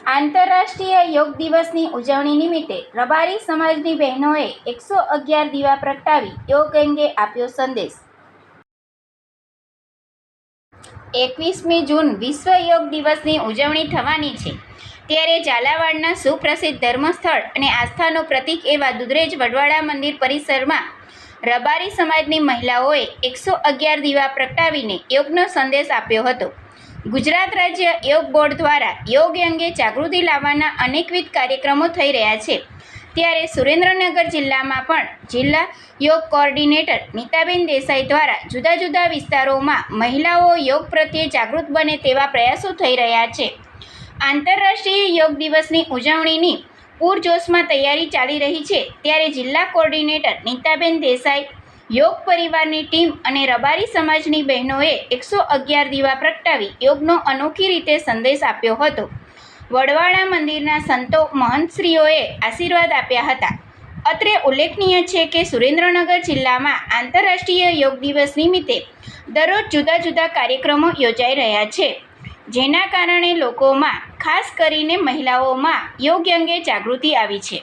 આંતરરાષ્ટ્રીય યોગ દિવસની ઉજવણી નિમિત્તે રબારી સમાજની બહેનોએ એકસો અગિયાર દીવા પ્રગટાવી યોગ અંગે આપ્યો સંદેશ. એકવીસમી જૂન વિશ્વ યોગ દિવસની ઉજવણી થવાની છે. ત્યારે ઝાલાવાડના સુપ્રસિદ્ધ ધર્મસ્થળ અને આસ્થાનું પ્રતીક એવા દુધરેજ વડવાડા મંદિર પરિસરમાં રબારી સમાજની મહિલાઓએ એકસો અગિયાર દીવા પ્રગટાવીને યોગનો સંદેશ આપ્યો હતો. ગુજરાત રાજ્ય યોગ બોર્ડ દ્વારા યોગ અંગે જાગૃતિ લાવવાના અનેકવિધ કાર્યક્રમો થઈ રહ્યા છે. ત્યારે સુરેન્દ્રનગર જિલ્લામાં પણ જિલ્લા યોગ કોઓર્ડિનેટર નીતાબેન દેસાઈ દ્વારા જુદા જુદા વિસ્તારોમાં મહિલાઓ યોગ પ્રત્યે જાગૃત બને તેવા પ્રયાસો થઈ રહ્યા છે. આંતરરાષ્ટ્રીય યોગ દિવસની ઉજવણીની પૂરજોશમાં તૈયારી ચાલી રહી છે. ત્યારે જિલ્લા કોઓર્ડિનેટર નીતાબેન દેસાઈ યોગ પરિવારની ટીમ અને રબારી સમાજની બહેનોએ એકસો અગિયાર દીવા પ્રગટાવી યોગનો અનોખી રીતે સંદેશ આપ્યો હતો. વડવાડા મંદિરના સંતો મહંતશ્રીઓએ આશીર્વાદ આપ્યા હતા. અત્રે ઉલ્લેખનીય છે કે સુરેન્દ્રનગર જિલ્લામાં આંતરરાષ્ટ્રીય યોગ દિવસ નિમિત્તે દરરોજ જુદા જુદા કાર્યક્રમો યોજાઈ રહ્યા છે, જેના કારણે લોકોમાં ખાસ કરીને મહિલાઓમાં યોગ અંગે જાગૃતિ આવી છે.